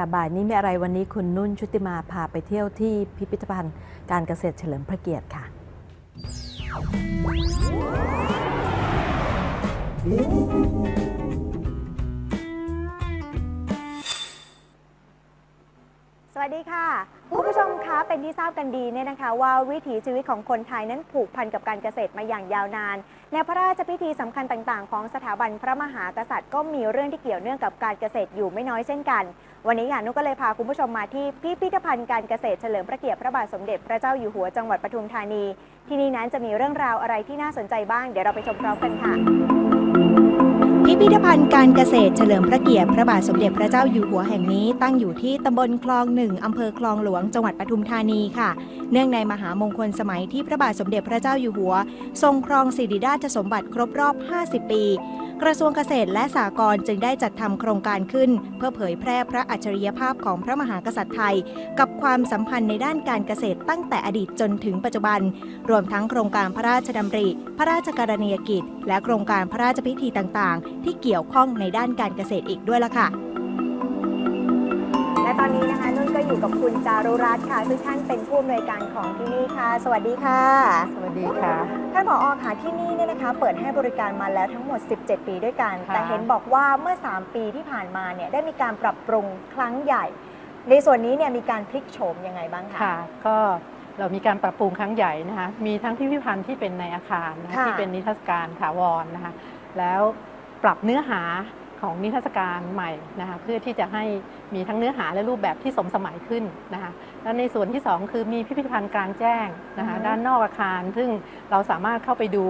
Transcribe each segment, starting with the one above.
ค่ะบ่ายนี้มีอะไรวันนี้คุณนุ่นชุติมาพาไปเที่ยวที่พิพิธภัณฑ์การเกษตรเฉลิมพระเกียรติค่ะส วัสดีค่ะคุณผู้ชมคะเป็นที่ทราบกันดีเนี่ยนะคะ ว่าวิถีชีวิตของคนไทยนั้นผูกพันกับการเกษตรมาอย่างยาวนาน ในพระราชพิธีสำคัญต่างๆ ของสถาบันพระมหากษัตริย์ ก็มีเรื่องที่เกี่ยวเนื่องกับการเกษตรอยู่ไม่น้อยเช่นกัน วันนี้ค่ะนุกก็เลยพาคุณผู้ชมมาที่พิพิธภัณฑ์การเกษตรเฉลิมพระเกียรติพระบาทสมเด็จพระเจ้าอยู่หัวจังหวัดปทุมธานี ที่นี่นั้นจะมีเรื่องราวอะไรที่น่าสนใจบ้างเดี๋ยวเราไปชมพร้อมกันค่ะ พิพิธภัณฑ์การเกษตรเฉลิมพระเกียรติพระบาทสมเด็จพระเจ้าอยู่หัวแห่งนี้ตั้งอยู่ที่ตำบลคลองหนึ่งอำเภอคลองหลวงจังหวัดปทุมธานีค่ะ เนื่องในมหามงคลสมัยที่พระบาทสมเด็จพระเจ้าอยู่หัว ทรงครองสิริราชสมบัติครบรอบ 50 ปี กระทรวงเกษตรและสหกรณ์จึงได้จัดทำโครงการขึ้น เพื่อเผยแพร่พระอัจฉริยภาพของพระมหากษัตริย์ไทย กับความสัมพันธ์ในด้านการเกษตรตั้งแต่อดีตจนถึงปัจจุบัน รวมทั้งโครงการพระราชดำริ พระราชกรณียกิจ และโครงการพระราชพิธีต่างๆ ที่เกี่ยวข้องในด้านการเกษตรอีกด้วยล่ะค่ะ และตอนนี้นะคะนุ่นก็อยู่กับคุณจารุรัตน์ค่ะซึ่งท่านเป็นผู้อำนวยการของที่นี่ค่ะ สวัสดีค่ะ สวัสดีค่ะ ท่านผอค่ะที่นี่เนี่ยนะคะ เปิดให้บริการมาแล้วทั้งหมด 17 ปีด้วยกัน ค่ะ แต่เห็นบอกว่าเมื่อ 3 ปีที่ผ่านมาเนี่ยได้มีการปรับปรุงครั้งใหญ่ ในส่วนนี้เนี่ยมีการพลิกโฉมยังไงบ้างคะ ค่ะ ก็เรามีการปรับปรุงครั้งใหญ่นะคะ มีทั้งพิพิธภัณฑ์ที่เป็นในอาคารนะคะค่ะ ที่เป็นนิทรรศการถาวรนะคะ แล้วปรับเนื้อหา ของนิทรรศการใหม่นะคะเพื่อที่จะให้มีทั้งเนื้อหาและรูปแบบที่สมสมัยขึ้นนะคะแล้วในส่วนที่ 2 คือมีพิพิธภัณฑ์กลางแจ้งนะคะด้านนอกอาคาร ซึ่งเราสามารถเข้าไปดู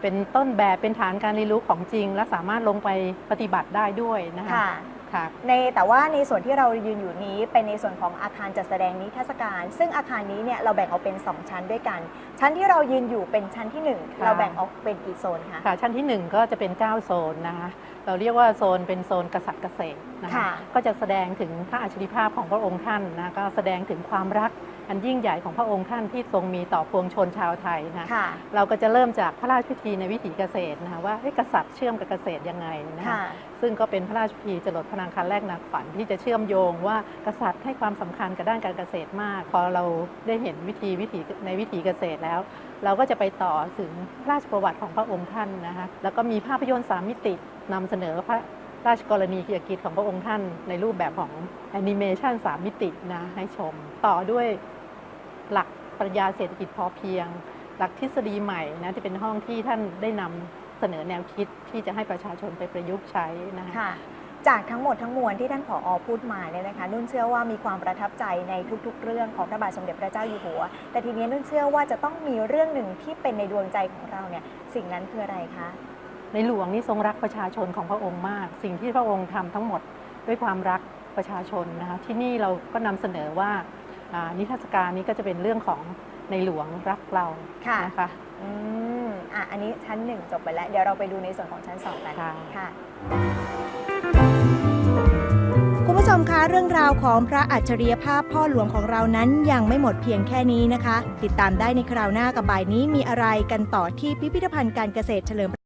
เป็นต้นแบบเป็นฐานการเรียนรู้ของจริง และสามารถลงไปปฏิบัติได้ด้วยนะคะ ค่ะ ค่ะ ในแต่ว่าในส่วนที่เรายืนอยู่นี้เป็นในส่วนของอาคารจัดแสดงนิทรรศการ ซึ่งอาคารนี้เนี่ยเราแบ่งออกเป็น 2 ชั้นด้วยกัน ชั้นที่เรายืนอยู่เป็นชั้นที่ 1 ค่ะ เราแบ่งออกเป็นกี่โซนคะ ค่ะ ชั้นที่1 ก็จะเป็น 9 โซนนะคะเราเรียกว่าโซนเป็นโซนกษัตริย์เกษตรนะคะค่ะ ก็จะแสดงถึงพระอัจฉริภาพของพระองค์ท่านนะก็แสดงถึงความรัก อันยิ่งใหญ่ของพระองค์ท่านที่ทรงมีต่อปวงชนชาวไทยนะค่ะเราก็จะเริ่มจากพระราชพิธีในวิถีเกษตรนะคะว่าเอ๊ะกษัตริย์เชื่อมกับเกษตรยังไงนะคะค่ะซึ่งก็เป็นพระราชพิธีจรดพระนางคันแรกนาฝันที่จะเชื่อมโยงว่ากษัตริย์ให้ความสำคัญกับด้านการเกษตรมาก พอเราได้เห็นวิธีวิถีในวิถีเกษตรแล้ว เราก็จะไปต่อถึงพระราชประวัติของพระองค์ท่านนะคะแล้วก็มีภาพยนตร์สามมิตินำเสนอพระราชกรณียกิจของพระองค์ท่านในรูปแบบของแอนิเมชันสามมิตินะให้ชม ต่อด้วย หลักปรัชญาเศรษฐกิจพอเพียง หลักทฤษฎีใหม่นะที่เป็นห้องที่ท่านได้นำเสนอแนวคิดที่จะให้ประชาชนไปประยุกต์ใช้นะคะค่ะจากทั้งหมดทั้งมวลที่ท่านผออพูดมาเนี่ยนะคะนุ่นเชื่อว่ามีความประทับใจในทุก ๆ เรื่องของพระบาทสมเด็จพระเจ้าอยู่หัว แต่ทีนี้นุ่นเชื่อว่าจะต้องมีเรื่องหนึ่งที่เป็นในดวงใจของเราเนี่ยสิ่งนั้นคืออะไรคะในหลวงนี่ทรงรักประชาชนของพระองค์มาก สิ่งที่พระองค์ทำทั้งหมดด้วยความรักประชาชนนะคะที่นี่เราก็นำเสนอว่าอ่า นิทรรศการนี้ก็จะเป็นเรื่องของในหลวงรักเราค่ะนะคะอืมอะอันนี้ชั้นหนึ่งจบไปแล้ว เดี๋ยวเราไปดูในส่วนของชั้นสองกันค่ะค่ะคุณผู้ชมคะเรื่องราวของพระอัจฉริยภาพพ่อหลวงของเรานั้นยังไม่หมดเพียงแค่นี้นะคะ ติดตามได้ในคราวหน้ากับบ่ายนี้มีอะไรกันต่อที่พิพิธภัณฑ์การเกษตรเฉลิม